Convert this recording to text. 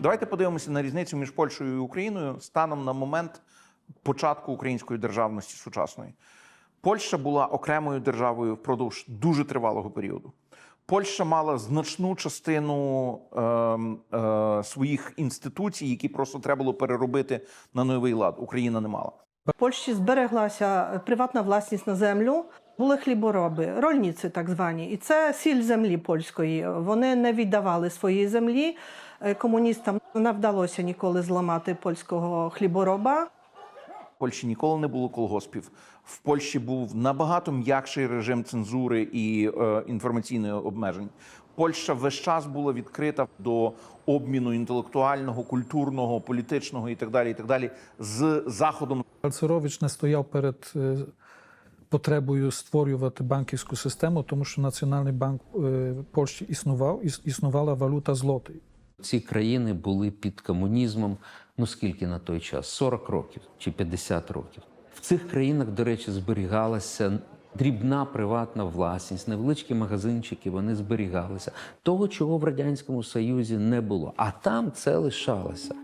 Давайте подивимося на різницю між Польщею і Україною станом на момент початку української державності сучасної. Польща була окремою державою впродовж дуже тривалого періоду. Польща мала значну частину ем, е, своїх інституцій, які просто треба було переробити на новий лад. Україна не мала. В Польщі збереглася приватна власність на землю. Були хлібороби, рольниці так звані, і це сіль землі польської. Вони не віддавали своєї землі е, комуністам. Не вдалося ніколи зламати польського хлібороба. В Польщі ніколи не було колгоспів. В Польщі був набагато м'якший режим цензури і е, інформаційних обмежень. Польща весь час була відкрита до обміну інтелектуального, культурного, політичного і так далі, і так далі з заходом. Балцерович не стояв перед е, потребою створювати банківську систему, тому що Національний банк е, Польщі існував, іс- існувала валюта злотий. Ці країни були під комунізмом. Ну скільки на той час? 40 років чи 50 років. В цих країнах, до речі, зберігалася дрібна приватна власність, невеличкі магазинчики, вони зберігалися. Того, чого в радянському Союзі не було. А там це лишалося.